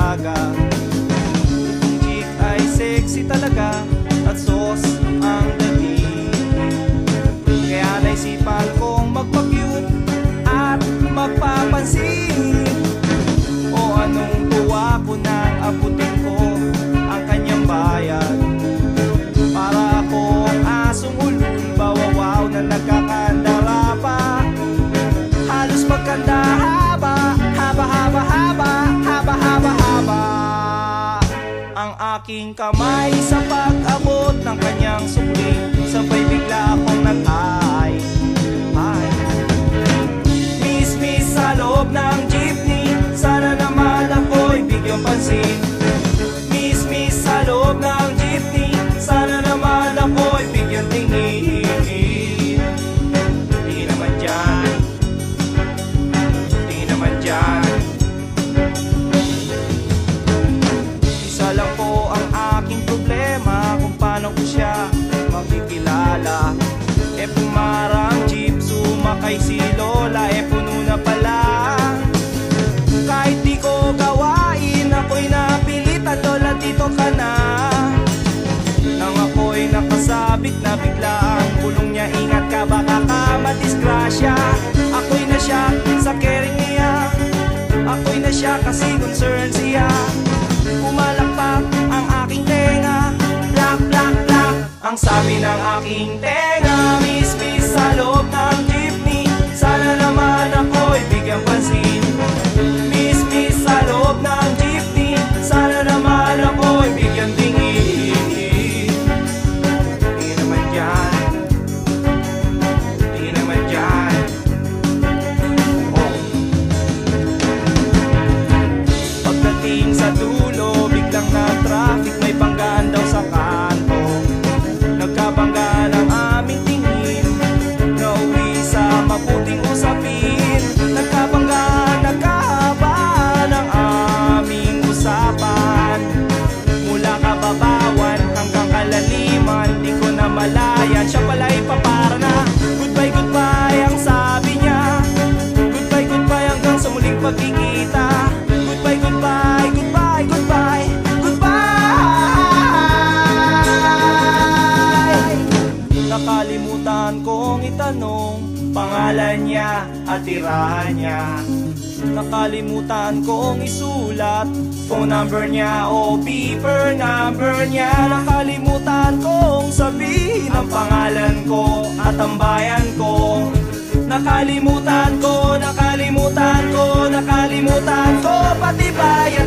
aga Itong chick ay sexy talaga At sauce ang dati Kaya naisipan kong magpa-cute At magpapansin O anong tuwa ko ng abutin. Aking kamay Sa pag-abot ng kanyang sukli. Sabay bigla akong nag-ay Ay. Miss, miss sa loob ng Pumarang jeep, sumakay si Lola E puno na pala. Kahit di ko gawain Ako'y napilitan Lola dito ka na. Nang ako'y nakasabit na bigla ang bulong niya Ingat ka baka ka madisgrasya. Ako'y na siya sa caring niya. Ako'y na siya kasi concern siya. Pumalakpak ang aking tenga. Plak, plak, plak Ang sabi ng aking tenga Di ko na malayan, siya pala'y papara na Goodbye, goodbye ang sabi niya. Goodbye, goodbye hanggang sa muling pagkikita. Goodbye, goodbye, goodbye, goodbye Goodbye. Nakalimutan kong itanong Pangalan niya at tirahan niya. Nakalimutan kong isulat Phone number niya o paper number niya. Nakalimutan ang pangalan ko at ang bayan ko. Nakalimutan ko, nakalimutan ko, nakalimutan ko. Pati bayan